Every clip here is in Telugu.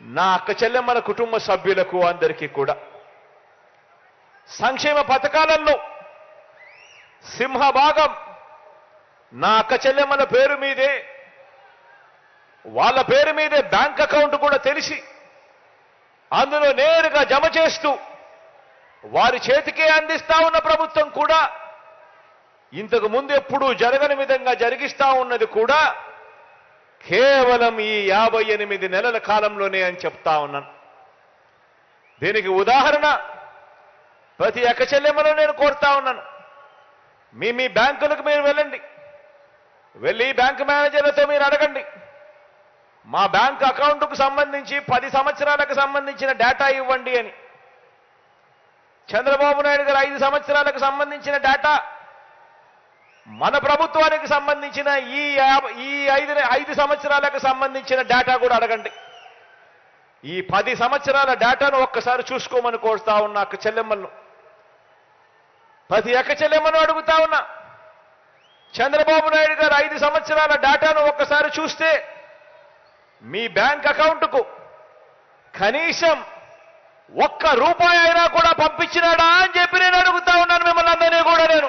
నా అక్క చెల్లెమ్మల కుటుంబ సభ్యులకు అందరికీ కూడా. సంక్షేమ పథకాలలో సింహభాగం నా అక్క చెల్లెమ్మల పేరు మీదే వాళ్ళ పేరు మీదే బ్యాంక్ అకౌంట్ కూడా తెలిసి అందులో నేరుగా జమ చేస్తూ వారి చేతికే అందిస్తా ఉన్న ప్రభుత్వం కూడా ఇంతకు ముందు ఎప్పుడూ జరగని విధంగా జరిగిస్తా ఉన్నది కూడా కేవలం ఈ యాభై ఎనిమిది నెలల కాలంలోనే అని చెప్తా ఉన్నాను. దీనికి ఉదాహరణ ప్రతి అక్క చెల్లెమ్మలో నేను కోరుతా ఉన్నాను. మీ మీ బ్యాంకులకు మీరు వెళ్ళండి. వెళ్ళి బ్యాంకు మేనేజర్లతో మీరు అడగండి. మా బ్యాంక్ అకౌంట్కు సంబంధించి పది సంవత్సరాలకు సంబంధించిన డేటా ఇవ్వండి అని. చంద్రబాబు నాయుడు గారు ఐదు సంవత్సరాలకు సంబంధించిన డేటా మన ప్రభుత్వానికి సంబంధించిన ఈ ఈ ఐదు ఐదు సంవత్సరాలకు సంబంధించిన డేటా కూడా అడగండి. ఈ పది సంవత్సరాల డేటాను ఒక్కసారి చూసుకోమని కోరుతా ఉన్నా అక్క చెల్లెమ్మలను. ప్రతి అక్క చెల్లెమ్మను అడుగుతా ఉన్నా. చంద్రబాబు నాయుడు గారు ఐదు సంవత్సరాల డేటాను ఒక్కసారి చూస్తే మీ బ్యాంక్ అకౌంట్కు కనీసం ఒక్క రూపాయి అయినా కూడా పంపించినాడా అని చెప్పి నేను అడుగుతా ఉన్నాను మిమ్మల్ని అందరినీ కూడా నేను.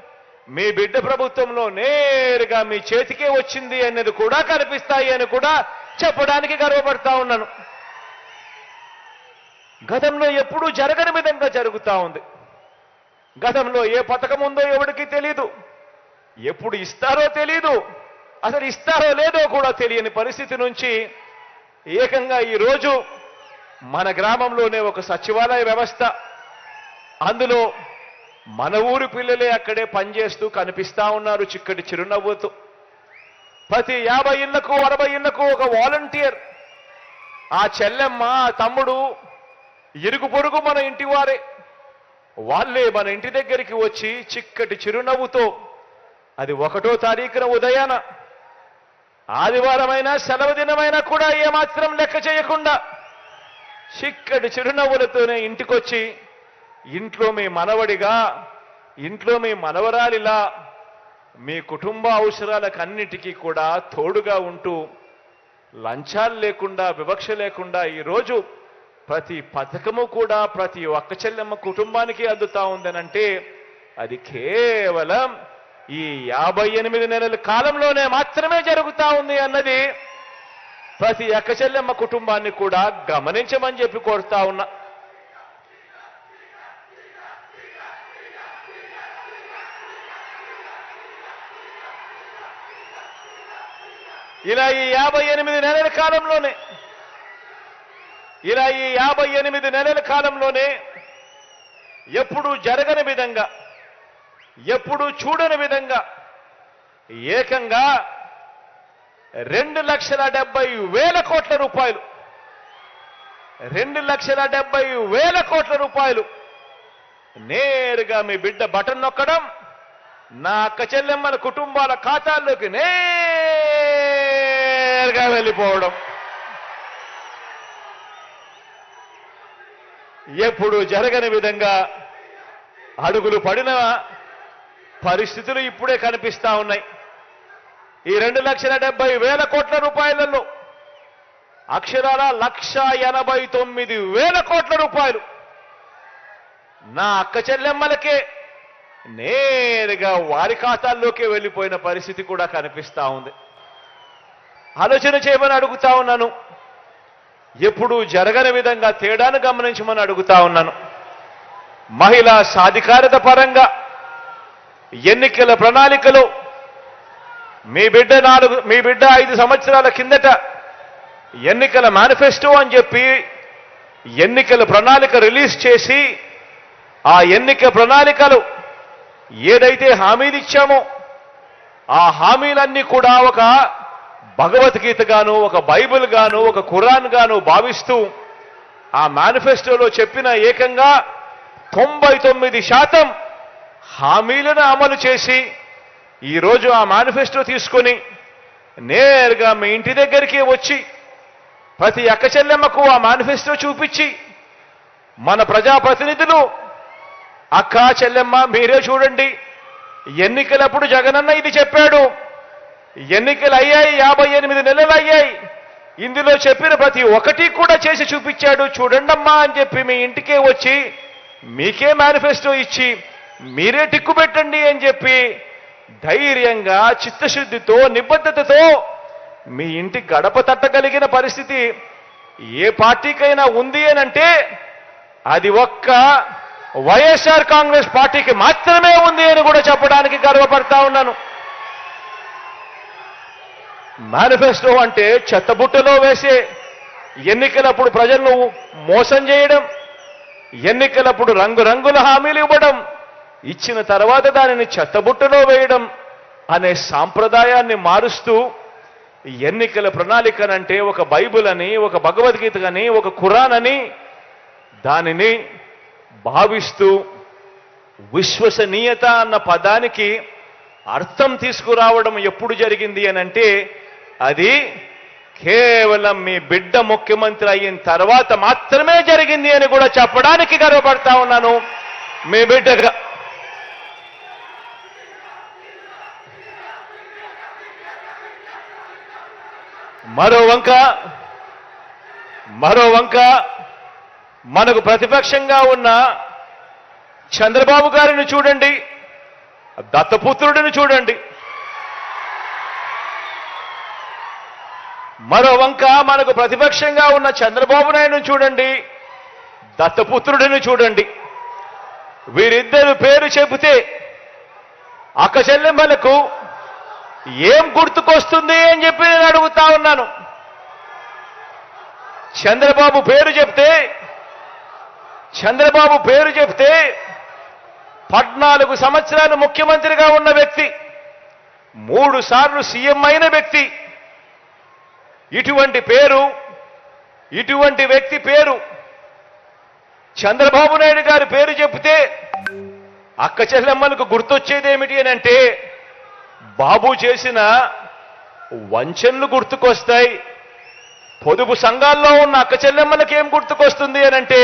మీ బిడ్డ ప్రభుత్వంలో నేరుగా మీ చేతికే వచ్చింది అనేది కూడా కనిపిస్తాయి అని కూడా చెప్పడానికి గర్వపడతా ఉన్నాను. గతంలో ఎప్పుడూ జరగని విధంగా జరుగుతా ఉంది. గతంలో ఏ పథకం ఉందో ఎవరికి తెలీదు. ఎప్పుడు ఇస్తారో తెలీదు. అసలు ఇస్తారో లేదో కూడా తెలియని పరిస్థితి నుంచి ఏకంగా ఈరోజు మన గ్రామంలోనే ఒక సచివాలయ వ్యవస్థ. అందులో మన ఊరి పిల్లలే అక్కడే పనిచేస్తూ కనిపిస్తా ఉన్నారు చిక్కటి చిరునవ్వుతో. ప్రతి యాభై ఇళ్ళకు అరవై ఇళ్ళకు ఒక వాలంటీర్. ఆ చెల్లెమ్మ ఆ తమ్ముడు ఇరుగు పొరుగు మన ఇంటి వారే. వాళ్ళే మన ఇంటి దగ్గరికి వచ్చి చిక్కటి చిరునవ్వుతో అది ఒకటో తారీఖున ఉదయాన ఆదివారమైనా సెలవు దినమైనా కూడా ఏమాత్రం లెక్క చేయకుండా చిక్కటి చిరునవ్వులతోనే ఇంటికొచ్చి ఇంట్లో మీ మనవడిగా ఇంట్లో మీ మనవరాలిలా మీ కుటుంబ అవసరాలకన్నిటికీ కూడా తోడుగా ఉంటూ లంచాలు లేకుండా వివక్ష లేకుండా ఈరోజు ప్రతి పథకము కూడా ప్రతి ఒక్క చెల్లెమ్మ కుటుంబానికి అందుతా ఉందనంటే అది కేవలం ఈ యాభై ఎనిమిది నెలల కాలంలోనే మాత్రమే జరుగుతా ఉంది అన్నది ప్రతి అక్క చెల్లెమ్మ కుటుంబాన్ని కూడా గమనించమని చెప్పి కోరుతా ఉన్నా. ఇలా ఈ యాభై ఎనిమిది నెలల కాలంలోనే ఇలా ఈ యాభై ఎనిమిది నెలల కాలంలోనే ఎప్పుడు జరగని విధంగా ఎప్పుడు చూడని విధంగా ఏకంగా రెండు లక్షల డెబ్బై వేల కోట్ల రూపాయలు రెండు లక్షల డెబ్బై వేల కోట్ల రూపాయలు నేరుగా మీ బిడ్డ బటన్ నొక్కడం నా అక్క చెల్లెమ్మల కుటుంబాల ఖాతాల్లోకి నేరుగా వెళ్ళిపోవడం. ఎప్పుడు జరగని విధంగా అడుగులు పడిన పరిస్థితులు ఇప్పుడే కనిపిస్తా ఉన్నాయి. ఈ రెండు లక్షల డెబ్బై వేల కోట్ల రూపాయలలో అక్షరాల లక్ష ఎనభై తొమ్మిది వేల కోట్ల రూపాయలు నా అక్క చెల్లెమ్మలకే నేరుగా వారి ఖాతాల్లోకే వెళ్ళిపోయిన పరిస్థితి కూడా కనిపిస్తా ఉంది. ఆలోచన చేయమని అడుగుతా ఉన్నాను. ఎప్పుడు జరగని విధంగా తేడాను గమనించమని అడుగుతా ఉన్నాను. మహిళా సాధికారత పరంగా ఎన్నికల ప్రణాళికలో మీ బిడ్డ నాలుగు మీ బిడ్డ ఐదు సంవత్సరాల కిందట ఎన్నికల మేనిఫెస్టో అని చెప్పి ఎన్నికల ప్రణాళిక రిలీజ్ చేసి ఆ ఎన్నిక ప్రణాళికలు ఏదైతే హామీలు ఇచ్చామో ఆ హామీలన్నీ కూడా ఒక భగవద్గీత గాను ఒక బైబిల్ గాను ఒక ఖురాన్ గాను భావిస్తూ ఆ మేనిఫెస్టోలో చెప్పిన ఏకంగా తొంభై తొమ్మిది శాతం హామీలను అమలు చేసి ఈరోజు ఆ మేనిఫెస్టో తీసుకొని నేరుగా మీ ఇంటి దగ్గరికి వచ్చి ప్రతి అక్క చెల్లెమ్మకు ఆ మేనిఫెస్టో చూపించి మన ప్రజాప్రతినిధులు అక్క చెల్లెమ్మ మీరే చూడండి ఎన్నికలప్పుడు జగనన్న ఇది చెప్పాడు ఎన్నికలు అయ్యాయి యాభై ఎనిమిది నెలలు అయ్యాయి ఇందులో చెప్పిన ప్రతి ఒక్కటి కూడా చేసి చూపించాడు. చూడండమ్మా అని చెప్పి మీ ఇంటికే వచ్చి మీకే మేనిఫెస్టో ఇచ్చి మీరే టిక్కు పెట్టండి అని చెప్పి ధైర్యంగా చిత్తశుద్ధితో నిబద్ధతతో మీ ఇంటి గడప తట్టగలిగిన పరిస్థితి ఏ పార్టీకైనా ఉంది అనంటే అది ఒక్క వైఎస్ఆర్ కాంగ్రెస్ పార్టీకి మాత్రమే ఉంది అని కూడా చెప్పడానికి గర్వపడతా ఉన్నాను. మేనిఫెస్టో అంటే చెత్తబుట్టలో వేసే. ఎన్నికలప్పుడు ప్రజలను మోసం చేయడం. ఎన్నికలప్పుడు రంగురంగుల హామీలు ఇవ్వడం. ఇచ్చిన తర్వాత దానిని చెత్తబుట్టలో వేయడం అనే సాంప్రదాయాన్ని మారుస్తూ ఎన్నికల ప్రణాళికనంటే ఒక బైబుల్ అని ఒక భగవద్గీత అని ఒక ఖురాన్ అని దానిని భావిస్తూ విశ్వసనీయత అన్న పదానికి అర్థం తీసుకురావడం ఎప్పుడు జరిగింది అని అంటే అది కేవలం మీ బిడ్డ ముఖ్యమంత్రి అయిన తర్వాత మాత్రమే జరిగింది అని కూడా చెప్పడానికి గర్వపడతా ఉన్నాను. మీ బిడ్డ మరో వంక మరో వంక మనకు ప్రతిపక్షంగా ఉన్న చంద్రబాబు గారిని చూడండి. దత్తపుత్రుడిని చూడండి. మరో వంక మనకు ప్రతిపక్షంగా ఉన్న చంద్రబాబు నాయుడు చూడండి. దత్తపుత్రుడిని చూడండి. వీరిద్దరు పేరు చెబితే అక్క చెల్లెమ్మలకు ఏం గుర్తుకొస్తుంది అని చెప్పి నేను అడుగుతా ఉన్నాను. చంద్రబాబు పేరు చెప్తే చంద్రబాబు పేరు చెప్తే పద్నాలుగు సంవత్సరాలు ముఖ్యమంత్రిగా ఉన్న వ్యక్తి మూడు సార్లు సీఎం అయిన వ్యక్తి. ఇటువంటి పేరు ఇటువంటి వ్యక్తి పేరు చంద్రబాబు నాయుడు గారి పేరు చెప్తే అక్క చెల్లెమ్మలకు గుర్తొచ్చేది ఏమిటి అని అంటే బాబు చేసిన వంచనలు గుర్తుకొస్తాయి. పొదుపు సంఘాల్లో ఉన్న అక్క చెల్లెమ్మలకి ఏం గుర్తుకొస్తుంది అని అంటే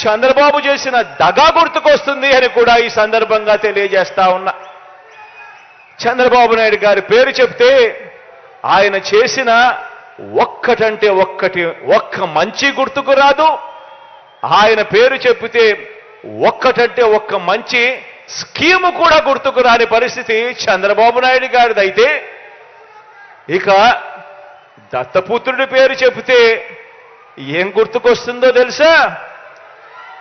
చంద్రబాబు చేసిన దగా గుర్తుకొస్తుంది అని కూడా ఈ సందర్భంగా తెలియజేస్తా ఉన్నా. చంద్రబాబు నాయుడు గారి పేరు చెప్తే ఆయన చేసిన ఒక్కటంటే ఒక్కటి ఒక్క మంచి గుర్తుకు రాదు. ఆయన పేరు చెప్పితే ఒక్కటంటే ఒక్క మంచి స్కీము కూడా గుర్తుకు రాని పరిస్థితి చంద్రబాబు నాయుడు గారిదైతే. ఇక దత్తపుత్రుడి పేరు చెబితే ఏం గుర్తుకొస్తుందో తెలుసా?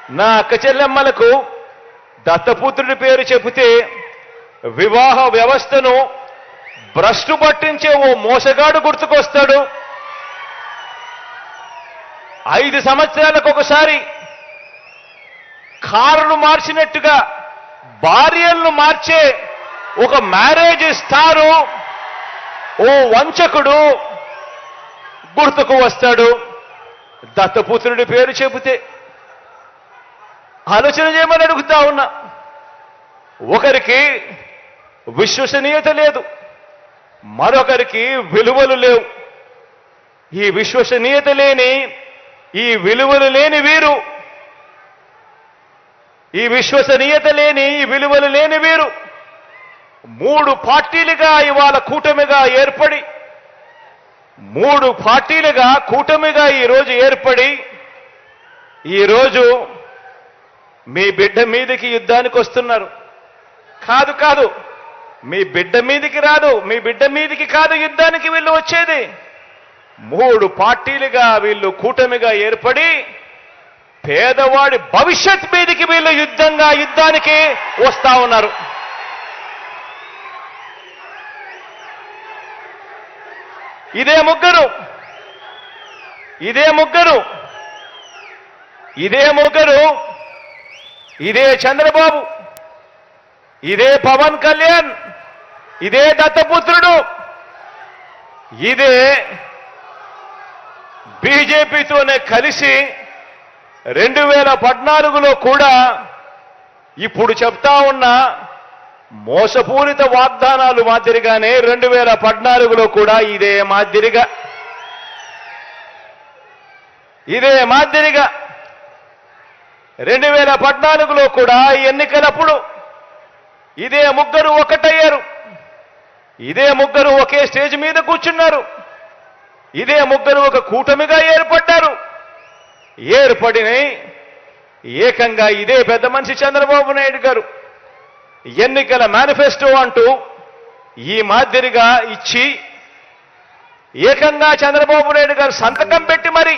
నా అక్క చెల్లెమ్మలకు దత్తపుత్రుడి పేరు చెబితే వివాహ వ్యవస్థను భ్రష్టు పట్టించే ఓ మోసగాడు గుర్తుకొస్తాడు. ఐదు సంవత్సరాలకు ఒకసారి కారును మార్చినట్టుగా భార్యలను మార్చే ఒక మ్యారేజ్ స్టారు ఓ వంచకుడు గుర్తుకు వస్తాడు. దత్తపుత్రుడి పేరు చెబితే ఆలోచన చేయమని అడుగుతా ఉన్నా. ఒకరికి విశ్వసనీయత లేదు మరొకరికి విలువలు లేవు. ఈ విశ్వసనీయత లేని ఈ విలువలు లేని వీరు ఈ విశ్వసనీయత లేని ఈ విలువలు లేని వీరు మూడు పార్టీలుగా ఇవాళ కూటమిగా ఏర్పడి మూడు పార్టీలుగా కూటమిగా ఈరోజు ఏర్పడి ఈరోజు మీ బిడ్డ మీదకి యుద్ధానికి వస్తున్నారు. కాదు కాదు. మీ బిడ్డ మీదికి రాదు మీ బిడ్డ మీదికి కాదు యుద్ధానికి వీళ్ళు వచ్చేది. మూడు పార్టీలుగా వీళ్ళు కూటమిగా ఏర్పడి పేదవాడి భవిష్యత్ మీదికి వీళ్ళు యుద్ధంగా యుద్ధానికి వస్తా ఉన్నారు. ఇదే ముగ్గురు. ఇదే ముగ్గురు. ఇదే ముగ్గురు. ఇదే చంద్రబాబు ఇదే పవన్ కళ్యాణ్ ఇదే దత్తపుత్రుడు ఇదే బీజేపీతోనే కలిసి రెండు వేల పద్నాలుగులో కూడా ఇప్పుడు చెప్తా ఉన్న మోసపూరిత వాగ్దానాలు మాదిరిగానే రెండు వేల పద్నాలుగులో కూడా ఇదే మాదిరిగా ఇదే మాదిరిగా రెండు వేల పద్నాలుగులో కూడా ఎన్నికలప్పుడు ఇదే ముగ్గురు ఒకటయ్యారు. ఇదే ముగ్గురు ఒకే స్టేజ్ మీద కూర్చున్నారు. ఇదే ముగ్గురు ఒక కూటమిగా ఏర్పడ్డారు. ఏర్పడిన ఏకంగా ఇదే పెద్ద మనిషి చంద్రబాబు నాయుడు గారు ఎన్నికల మేనిఫెస్టో అంటూ ఈ మాదిరిగా ఇచ్చి ఏకంగా చంద్రబాబు నాయుడు గారు సంతకం పెట్టి మరి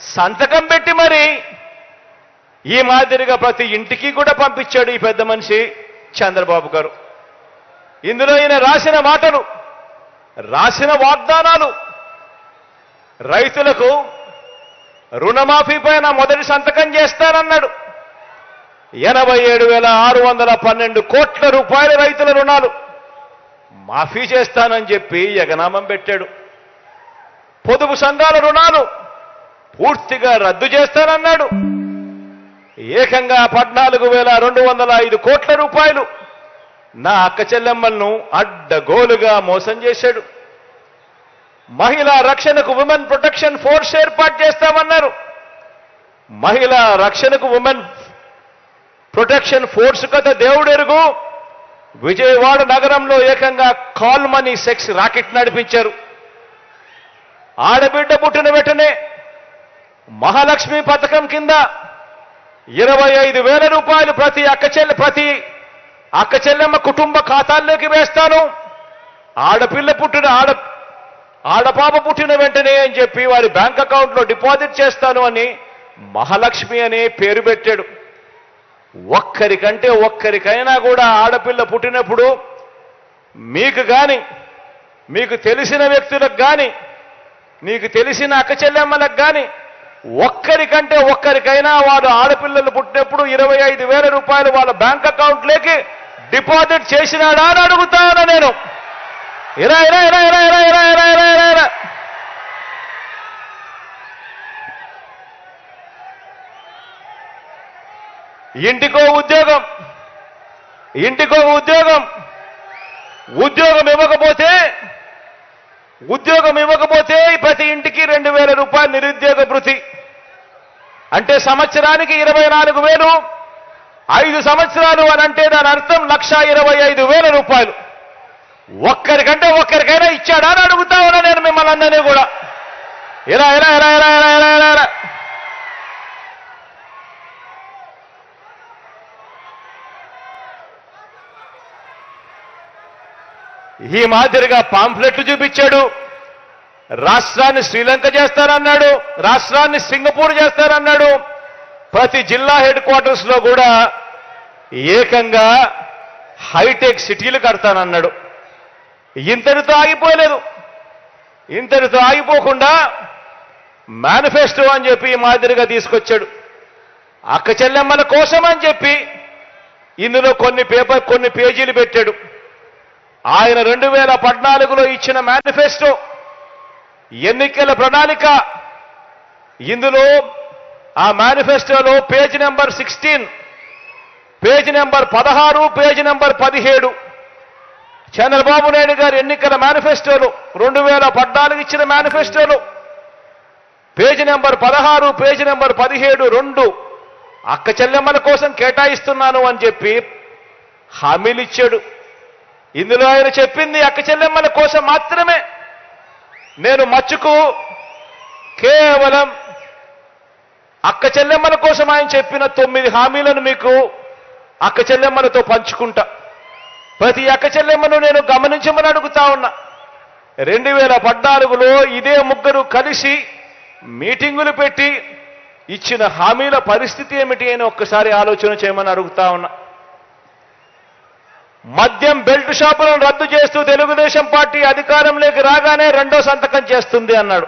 సంతకం పెట్టి మరి ఈ మాదిరిగా ప్రతి ఇంటికి కూడా పంపించాడు ఈ పెద్ద మనిషి చంద్రబాబు గారు. ఇందులో ఈయన రాసిన మాటలు రాసిన వాగ్దానాలు. రైతులకు రుణమాఫీ పైన మొదటి సంతకం చేస్తానన్నాడు. ఎనభై ఏడు వేల ఆరు వందల పన్నెండు కోట్ల రూపాయల రైతుల రుణాలు మాఫీ చేస్తానని చెప్పి ఎగనామం పెట్టాడు. పొదుపు సంఘాల రుణాలు పూర్తిగా రద్దు చేస్తానన్నాడు. ఏకంగా పద్నాలుగు వేల రెండు వందల ఐదు కోట్ల రూపాయలు నా అక్క చెల్లెమ్మలను అడ్డగోలుగా మోసం చేశాడు. మహిళా రక్షణకు ఉమెన్ ప్రొటెక్షన్ ఫోర్స్ ఏర్పాటు చేస్తామన్నారు. మహిళా రక్షణకు ఉమెన్ ప్రొటెక్షన్ ఫోర్స్ కథ దేవుడెరుగు. విజయవాడ నగరంలో ఏకంగా కాల్ మనీ సెక్స్ రాకెట్ నడిపించారు. ఆడబిడ్డ పుట్టిన వెంటనే మహాలక్ష్మి పథకం కింద ఇరవై ఐదు వేల రూపాయలు ప్రతి అక్క చెల్లె ప్రతి అక్క చెల్లెమ్మ కుటుంబ ఖాతాల్లోకి వేస్తాను. ఆడపిల్ల పుట్టిన ఆడ ఆడపాప పుట్టిన వెంటనే అని చెప్పి వారి బ్యాంక్ అకౌంట్లో డిపాజిట్ చేస్తాను అని మహాలక్ష్మి అనే పేరు పెట్టాడు. ఒక్కరికంటే ఒక్కరికైనా కూడా ఆడపిల్ల పుట్టినప్పుడు మీకు కానీ మీకు తెలిసిన వ్యక్తులకు కానీ మీకు తెలిసిన అక్క చెల్లెమ్మలకు ఒక్కరికంటే ఒక్కరికైనా వారు ఆడపిల్లలు పుట్టినప్పుడు ఇరవై ఐదు వేల రూపాయలు వాళ్ళ బ్యాంక్ అకౌంట్లోకి డిపాజిట్ చేసినాడా అని అడుగుతాను నేను ఇరా ఇరా ఇరా ఇరా ఇరా ఇరా ఇరా ఇరా ఇరా ఇరా ఇంటికో ఉద్యోగం ఇంటికో ఉద్యోగం ఉద్యోగం ఇవ్వకపోతే ఉద్యోగం ఇవ్వకపోతే ప్రతి ఇంటికి రెండు వేల రూపాయలు నిరుద్యోగ భృతి. అంటే సంవత్సరానికి ఇరవై నాలుగు వేలు ఐదు సంవత్సరాలు అని అంటే దాని అర్థం లక్ష ఇరవై ఐదు వేల రూపాయలు. ఒక్కరికంటే ఒక్కరికైనా ఇచ్చాడా అని అడుగుతా ఉన్నా నేను మిమ్మల్ని అందరినీ కూడా. ఇలా ఇలా ఇలా ఇలా ఇలా ఈ మాదిరిగా పాంఫ్లెట్లు చూపించాడు. రాష్ట్రాన్ని శ్రీలంక చేస్తారన్నాడు రాష్ట్రాన్ని సింగపూర్ చేస్తారన్నాడు ప్రతి జిల్లా హెడ్ క్వార్టర్స్లో కూడా ఏకంగా హైటెక్ సిటీలు కడతానన్నాడు. ఇంతటితో ఆగిపోలేదు. ఇంతటితో ఆగిపోకుండా మేనిఫెస్టో అని చెప్పి ఈ మాదిరిగా తీసుకొచ్చాడు. అక్క చెల్లెమ్మల కోసం అని చెప్పి ఇందులో కొన్ని పేపర్ కొన్ని పేజీలు పెట్టాడు. ఆయన రెండు వేల పద్నాలుగులో ఇచ్చిన మేనిఫెస్టో ఎన్నికల ప్రణాళిక. ఇందులో ఆ మేనిఫెస్టోలో page number sixteen page number పదహారు పేజ్ నెంబర్ పదిహేడు. చంద్రబాబు నాయుడు గారు ఎన్నికల మేనిఫెస్టోలు రెండు వేల పద్నాలుగు ఇచ్చిన మేనిఫెస్టోలు పేజ్ నెంబర్ పదహారు పేజ్ నెంబర్ పదిహేడు రెండు. అక్క చెల్లెమ్మల కోసం కేటాయిస్తున్నాను అని చెప్పి హామీలు ఇచ్చాడు. ఇందులో ఆయన చెప్పింది అక్క చెల్లెమ్మల కోసం మాత్రమే. నేను మచ్చుకు కేవలం అక్క చెల్లెమ్మల కోసం ఆయన చెప్పిన తొమ్మిది హామీలను మీకు అక్క చెల్లెమ్మలతో పంచుకుంటా. ప్రతి అక్క చెల్లెమ్మను నేను గమనించమని అడుగుతా ఉన్నా. రెండు వేల పద్నాలుగులో ఇదే ముగ్గురు కలిసి మీటింగులు పెట్టి ఇచ్చిన హామీల పరిస్థితి ఏమిటి అని ఒక్కసారి ఆలోచన చేయమని అడుగుతా ఉన్నా. మద్యం బెల్ట్ షాపులను రద్దు చేస్తూ తెలుగుదేశం పార్టీ అధికారంలోకి రాగానే రెండో సంతకం చేస్తుంది అన్నాడు.